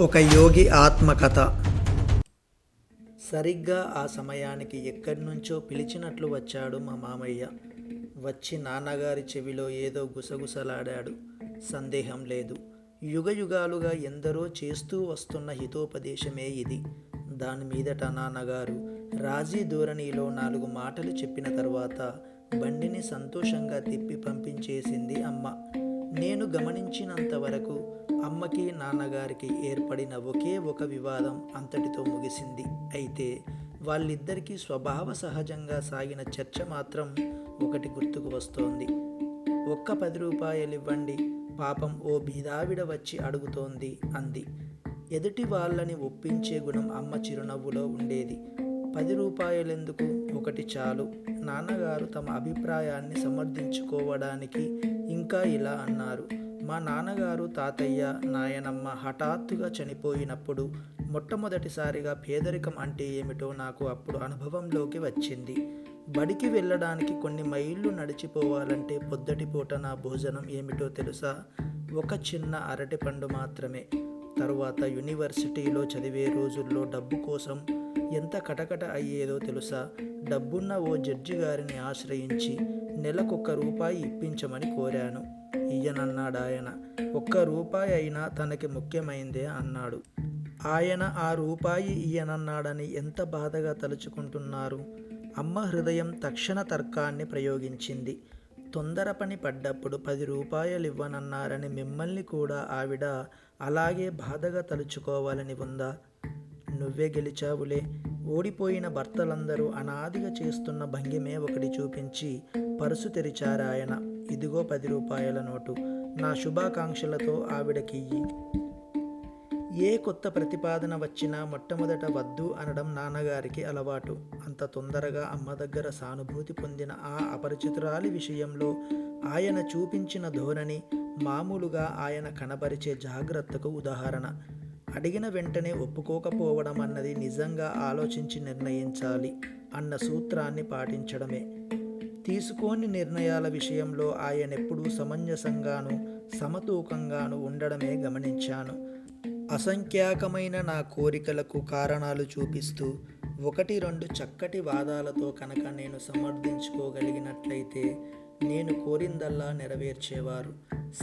ఒక యోగి ఆత్మకథ. సరిగ్గా ఆ సమయానికి ఎక్కడి నుంచో పిలిచినట్లు వచ్చాడు మా మామయ్య. వచ్చి నాన్నగారి చెవిలో ఏదో గుసగుసలాడాడు. సందేహం లేదు. యుగ యుగాలుగా ఎందరో చేస్తూ వస్తున్న హితోపదేశమే ఇది. దాని మీదట నాన్నగారు రాజీ ధోరణిలో నాలుగు మాటలు చెప్పిన తర్వాత బండిని సంతోషంగా తిప్పి పంపించేసింది అమ్మ. నేను గమనించినంత వరకు అమ్మకి నాన్నగారికి ఏర్పడిన ఒకే ఒక వివాదం అంతటితో ముగిసింది. అయితే వాళ్ళిద్దరికీ స్వభావ సహజంగా సాగిన చర్చ మాత్రం ఒకటి గుర్తుకు వస్తోంది. ఒక్క పది రూపాయలు ఇవ్వండి పాపం ఓ బీదావిడ వచ్చి అడుగుతోంది అంది. ఎదుటి వాళ్ళని ఒప్పించే గుణం అమ్మ చిరునవ్వులో ఉండేది. పది రూపాయలెందుకు? ఒకటి చాలు. నాన్నగారు తమ అభిప్రాయాన్ని సమర్థించుకోవడానికి ఇంకా ఇలా అన్నారు. మా నాన్నగారు తాతయ్య నాయనమ్మ హఠాత్తుగా చనిపోయినప్పుడు మొట్టమొదటిసారిగా పేదరికం అంటే ఏమిటో నాకు అప్పుడు అనుభవంలోకి వచ్చింది. బడికి వెళ్ళడానికి కొన్ని మైళ్ళు నడిచిపోవాలంటే పొద్దటి పూట నా భోజనం ఏమిటో తెలుసా? ఒక చిన్న అరటిపండు మాత్రమే. తరువాత యూనివర్సిటీలో చదివే రోజుల్లో డబ్బు కోసం ఎంత కటకట అయ్యేదో తెలుసా? డబ్బున్న ఓ జడ్జి గారిని ఆశ్రయించి నెలకొక్క రూపాయి ఇప్పించమని కోరాను. ఇయ్యనన్నాడాయన. ఒక్క రూపాయి అయినా తనకి ముఖ్యమైందే అన్నాడు. ఆయన ఆ రూపాయి ఇయ్యనన్నాడని ఎంత బాధగా తలుచుకుంటున్నారు? అమ్మ హృదయం తక్షణ తర్కాన్ని ప్రయోగించింది. తొందర పని పడ్డప్పుడు పది రూపాయలు ఇవ్వనన్నారని మిమ్మల్ని కూడా ఆవిడ అలాగే బాధగా తలుచుకోవాలని ఉందా? నువ్వే గెలిచావులే. ఓడిపోయిన భర్తలందరూ అనాదిగా చేస్తున్న భంగిమే ఒకటి చూపించి పరుసు తెరిచారాయన ఇదిగో పది రూపాయల నోటు. నా శుభాకాంక్షలతో ఆవిడకియ్యి ఏ కొత్త ప్రతిపాదన వచ్చినా మొట్టమొదట వద్దు అనడం నాన్నగారికి అలవాటు. అంత తొందరగా అమ్మ దగ్గర సానుభూతి పొందిన ఆ అపరిచితురాలి విషయంలో ఆయన చూపించిన ధోరణి మామూలుగా ఆయన కనబరిచే జాగ్రత్తకు ఉదాహరణ. అడిగిన వెంటనే ఒప్పుకోకపోవడం అన్నది నిజంగా ఆలోచించి నిర్ణయించాలి అన్న సూత్రాన్ని పాటించడమే. తీసుకోని నిర్ణయాల విషయంలో ఆయనెప్పుడూ సమంజసంగాను సమతూకంగాను ఉండడమే గమనించాను. అసంఖ్యాకమైన నా కోరికలకు కారణాలు చూపిస్తూ ఒకటి రెండు చక్కటి వాదాలతో కనుక నేను సమర్థించుకోగలిగినట్లయితే నేను కోరిందల్లా నెరవేర్చేవారు.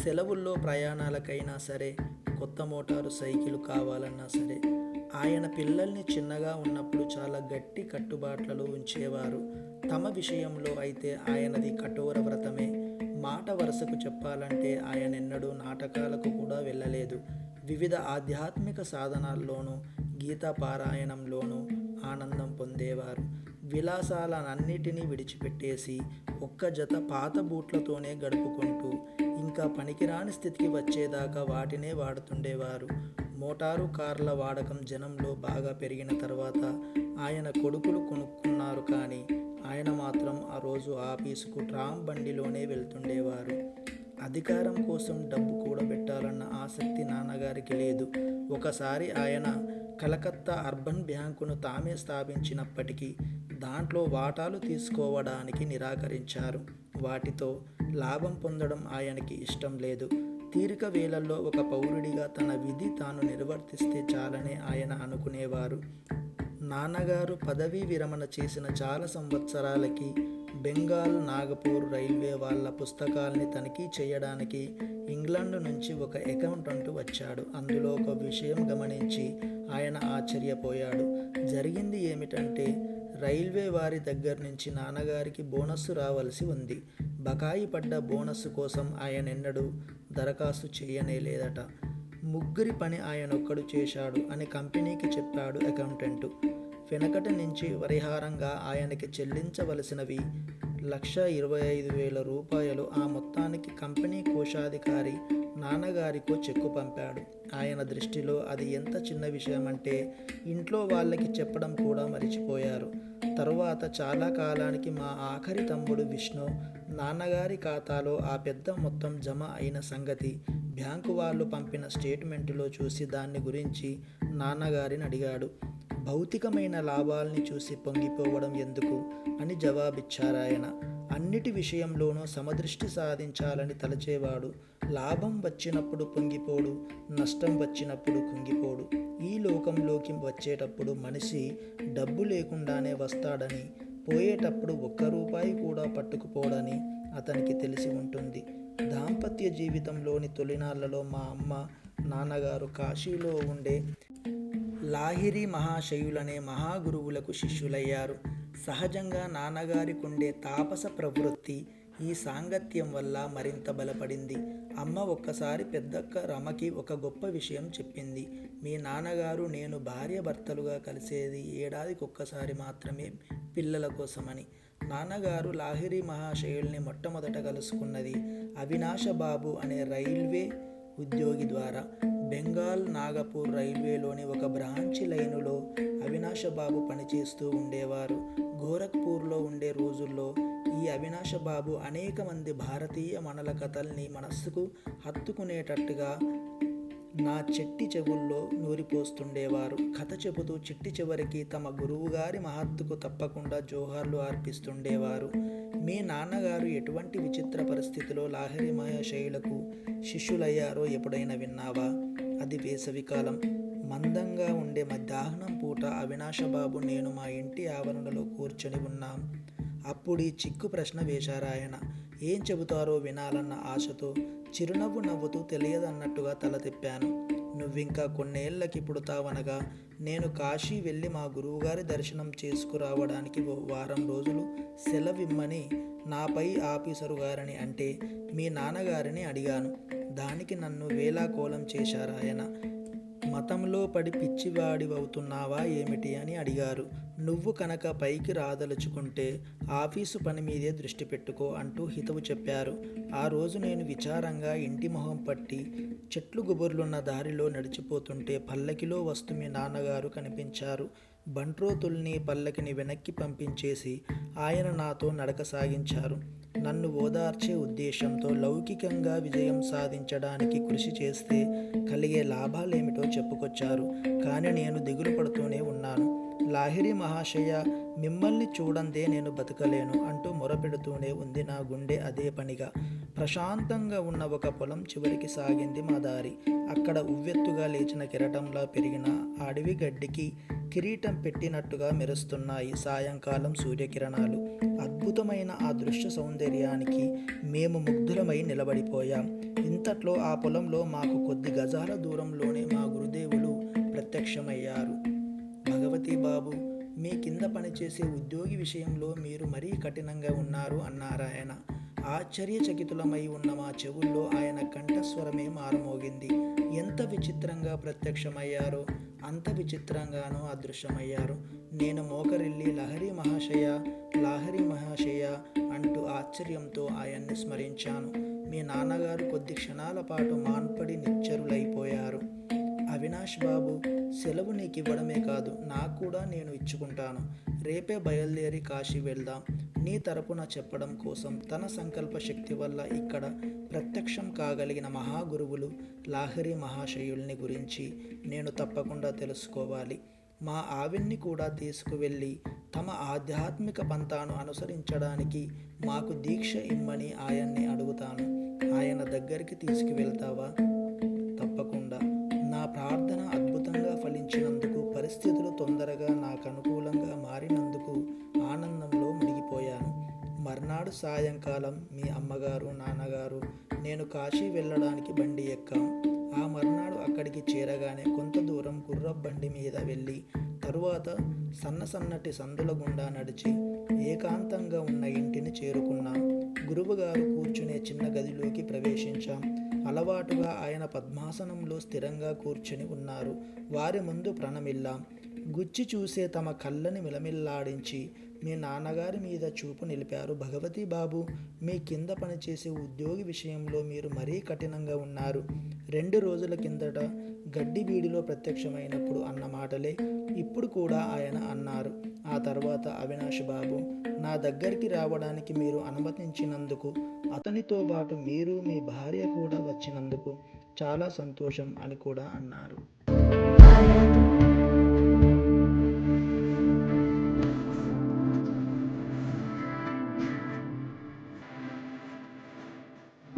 సెలవుల్లో ప్రయాణాలకైనా సరే కొత్త మోటారు సైకిల్ కావాలన్నా సరే ఆయన పిల్లల్ని చిన్నగా ఉన్నప్పుడు చాలా గట్టి కట్టుబాట్లలో ఉంచేవారు. తమ విషయంలో అయితే ఆయనది కఠోర వ్రతమే. మాట వరుసకు చెప్పాలంటే ఆయన ఎన్నడూ నాటకాలకు కూడా వెళ్ళలేదు. వివిధ ఆధ్యాత్మిక సాధనాల్లోనూ గీతా పారాయణంలోనూ ఆనందం పొందేవారు. విలాసాలన్నిటినీ విడిచిపెట్టేసి ఒక్క జత పాత బూట్లతోనే గడుపుకుంటూ ఇంకా పనికిరాని స్థితికి వచ్చేదాకా వాటినే వాడుతుండేవారు. మోటారు కార్ల వాడకం జనంలో బాగా పెరిగిన తర్వాత ఆయన కొడుకులు కొనుక్కున్నారు కానీ ఆయన మాత్రం ఆ రోజు ఆఫీసుకు ట్రామ్ బండిలోనే వెళ్తుండేవారు. అధికారం కోసం డబ్బు కూడబెట్టాలన్న ఆసక్తి నాన్నగారికి లేదు. ఒకసారి ఆయన కలకత్తా అర్బన్ బ్యాంకును తామే స్థాపించినప్పటికీ దాంట్లో వాటాలు తీసుకోవడానికి నిరాకరించారు. వాటితో లాభం పొందడం ఆయనకి ఇష్టం లేదు. తీరిక వేళల్లో ఒక పౌరుడిగా తన విధి తాను నిర్వర్తిస్తే చాలని ఆయన అనుకునేవారు. నాన్నగారు పదవీ విరమణ చేసిన చాలా సంవత్సరాలకి బెంగాల్ నాగపూర్ రైల్వే వాళ్ళ పుస్తకాల్ని తనిఖీ చేయడానికి ఇంగ్లాండ్ నుంచి ఒక అకౌంటెంట్ వచ్చాడు. అందులో ఒక విషయం గమనించి ఆయన ఆశ్చర్యపోయాడు. జరిగింది ఏమిటంటే రైల్వే వారి దగ్గర నుంచి నాన్నగారికి బోనస్సు రావలసి ఉంది. బకాయి పడ్డ బోనస్సు కోసం ఆయన ఎన్నడూ దరఖాస్తు చేయనే లేదట. ముగ్గురి పని ఆయన ఒక్కడు చేశాడు అని కంపెనీకి చెప్పాడు అకౌంటెంట్. వెనకటి నుంచి పరిహారంగా ఆయనకి చెల్లించవలసినవి లక్ష ఇరవై ఐదు వేల రూపాయలు ఆ మొత్తానికి కంపెనీ కోశాధికారి నాన్నగారికో చెక్కు పంపాడు. ఆయన దృష్టిలో అది ఎంత చిన్న విషయం అంటే ఇంట్లో వాళ్ళకి చెప్పడం కూడా మరిచిపోయారు. తరువాత చాలా కాలానికి మా ఆఖరి తమ్ముడు విష్ణు నాన్నగారి ఖాతాలో ఆ పెద్ద మొత్తం జమ అయిన సంగతి బ్యాంకు వాళ్ళు పంపిన స్టేట్మెంటులో చూసి దాన్ని గురించి నాన్నగారిని అడిగాడు. భౌతికమైన లాభాల్ని చూసి పొంగిపోవడం ఎందుకు? అని జవాబిచ్చారాయన. అన్నిటి విషయంలోనూ సమదృష్టి సాధించాలని తలచేవాడు. లాభం వచ్చినప్పుడు పొంగిపోడు నష్టం వచ్చినప్పుడు కుంగిపోడు. ఈ లోకంలోకి వచ్చేటప్పుడు మనిషి డబ్బు లేకుండానే వస్తాడని పోయేటప్పుడు ఒక్క రూపాయి కూడా పట్టుకుపోడని అతనికి తెలిసి ఉంటుంది. దాంపత్య జీవితంలోని తొలినాళ్ళలో మా అమ్మ నాన్నగారు కాశీలో ఉండే లాహిరి మహాశయులనే మహాగురువులకు శిష్యులయ్యారు. సహజంగా నాన్నగారికి ఉండే తాపస ప్రవృత్తి ఈ సాంగత్యం వల్ల మరింత బలపడింది. అమ్మ ఒక్కసారి పెద్దక్క రమకి ఒక గొప్ప విషయం చెప్పింది. మీ నాన్నగారు నేను భార్య భర్తలుగా కలిసేది ఏడాదికి ఒక్కసారి మాత్రమే పిల్లల కోసమని. నాన్నగారు లాహిరి మహాశయుల్ని మొట్టమొదట కలుసుకున్నది అవినాశ బాబు అనే రైల్వే ఉద్యోగి ద్వారా. బెంగాల్ నాగపూర్ రైల్వేలోని ఒక బ్రాంచి లైనులో అవినాష బాబు పనిచేస్తూ ఉండేవారు. గోరఖ్పూర్లో ఉండే రోజుల్లో ఈ అవినాష బాబు అనేక మంది భారతీయ మనల కథల్ని మనస్సుకు హత్తుకునేటట్టుగా నా చెట్టి చెవుల్లో నూరిపోస్తుండేవారు. కథ చెబుతూ చిట్టి చివరికి తమ గురువుగారి మహత్తుకు తప్పకుండా జోహార్లు అర్పిస్తుండేవారు. మీ నాన్నగారు ఎటువంటి విచిత్ర పరిస్థితిలో లాహిరి మహాశైలకు శిష్యులయ్యారో ఎప్పుడైనా విన్నావా? అది వేసవికాలం మందంగా ఉండే మధ్యాహ్నం పూట అవినాశబాబు నేను మా ఇంటి ఆవరణలో కూర్చొని ఉన్నాం. అప్పుడు ఈ చిక్కు ప్రశ్న వేశారాయన ఏం చెబుతారో వినాలన్న ఆశతో చిరునవ్వు నవ్వుతూ తెలియదన్నట్టుగా తల తిప్పాను. నువ్వింకా కొన్నేళ్ళకి పుడతావనగా నేను కాశీ వెళ్ళి మా గురువుగారి దర్శనం చేసుకురావడానికి ఓ వారం రోజులు సెలవిమ్మని నాపై ఆఫీసరు గారిని అంటే మీ నాన్నగారిని అడిగాను. దానికి నన్ను వేలాకోలం చేశారాయన మతంలో పడి పిచ్చివాడివవుతున్నావా ఏమిటి అని అడిగారు. నువ్వు కనుక పైకి రాదలుచుకుంటే ఆఫీసు పని మీదే దృష్టి పెట్టుకో అంటూ హితవు చెప్పారు. ఆ రోజు నేను విచారంగా ఇంటి మొహం పట్టి చెట్లు గుబుర్లున్న దారిలో నడిచిపోతుంటే పల్లకిలో వస్తుమి మీ నాన్నగారు కనిపించారు. బంట్రోతుల్ని పల్లకిని వెనక్కి పంపించేసి ఆయన నాతో నడక సాగించారు. నన్ను ఓదార్చే ఉద్దేశంతో లౌకికంగా విజయం సాధించడానికి కృషి చేస్తే కలిగే లాభాలేమిటో చెప్పుకొచ్చారు. కానీ నేను దిగులు పడుతూనే ఉన్నాను. లాహిరి మహాశయ మిమ్మల్ని చూడందే నేను బతకలేను అంటూ మొరపెడుతూనే ఉంది నా గుండె అదే పనిగా. ప్రశాంతంగా ఉన్న ఒక పొలం చివరికి సాగింది మా దారి. అక్కడ ఉవ్వెత్తుగా లేచిన కిరటంలా పెరిగిన అడవి గడ్డికి కిరీటం పెట్టినట్టుగా మెరుస్తున్నాయి సాయంకాలం సూర్యకిరణాలు. అద్భుతమైన ఆ దృశ్య సౌందర్యానికి మేము ముగ్ధులమై నిలబడిపోయాం. ఇంతట్లో ఆ పొలంలో మాకు కొద్ది గజాల దూరంలోనే మా గురుదేవులు ప్రత్యక్షమయ్యారు. భగవతి బాబు మీ కింద పనిచేసే ఉద్యోగి విషయంలో మీరు మరీ కఠినంగా ఉన్నారు అన్నారాయన ఆశ్చర్యచకితులమై ఉన్న మా చెవుల్లో ఆయన కంఠస్వరమే మారుమోగింది. ఎంత విచిత్రంగా ప్రత్యక్షమయ్యారో! అంత విచిత్రంగానూ అదృశ్యమయ్యారు. నేను మోకరిల్లి లహరి మహాశయ లాహరి మహాశయ అంటూ ఆశ్చర్యంతో ఆయన్ని స్మరించాను. మీ నాన్నగారు కొద్ది క్షణాల పాటు మాన్పడి నిశ్చరులైపోయారు అవినాష్ బాబు సెలవు నీకు ఇవ్వడమే కాదు నాకు కూడా నేను ఇచ్చుకుంటాను. రేపే బయలుదేరి కాశీ వెళ్దాం. నీ తరపున చెప్పడం కోసం తన సంకల్ప శక్తి వల్ల ఇక్కడ ప్రత్యక్షం కాగలిగిన మహాగురువులు లాహరి మహాశయుల్ని గురించి నేను తప్పకుండా తెలుసుకోవాలి. మా ఆవిన్ని కూడా తీసుకువెళ్ళి తమ ఆధ్యాత్మిక పంతాను అనుసరించడానికి మాకు దీక్ష ఇమ్మని ఆయన్ని అడుగుతాను. ఆయన దగ్గరికి తీసుకువెళ్తావా? తప్పకుండా. నా ప్రార్థన అద్భుతంగా ఫలించినందుకు పరిస్థితులు తొందరగా నాకు అనుకూలంగా మారినందుకు ఆనందంలో మునిగిపోయాను. మర్నాడు సాయంకాలం మీ అమ్మగారు నాన్నగారు నేను కాశీ వెళ్ళడానికి బండి ఎక్కాం. ఆ మర్నాడు అక్కడికి చేరగానే కొంత దూరం గుర్ర బండి మీద వెళ్ళి తరువాత సన్న సన్నటి సందుల గుండా నడిచి ఏకాంతంగా ఉన్న ఇంటిని చేరుకున్నాం. గురువుగారు కూర్చునే చిన్న గదిలోకి ప్రవేశించాం. అలవాటుగా ఆయన పద్మాసనంలో స్థిరంగా కూర్చుని ఉన్నారు. వారి ముందు ప్రణమిల్లాం. గుచ్చి చూసే తమ కళ్ళని మిలమిల్లాడించి మీ నాన్నగారి మీద చూపు నిలిపారు భగవతి బాబు. మీ కింద పనిచేసే ఉద్యోగి విషయంలో మీరు మరీ కఠినంగా ఉన్నారు. రెండు రోజుల కిందట గడ్డి బీడిలో ప్రత్యక్షమైనప్పుడు అన్న మాటలే ఇప్పుడు కూడా ఆయన అన్నారు. ఆ తర్వాత అవినాష్ బాబు నా దగ్గరికి రావడానికి మీరు అనుమతించినందుకు అతనితో పాటు మీరు మీ భార్య కూడా వచ్చినందుకు చాలా సంతోషం అని కూడా అన్నారు.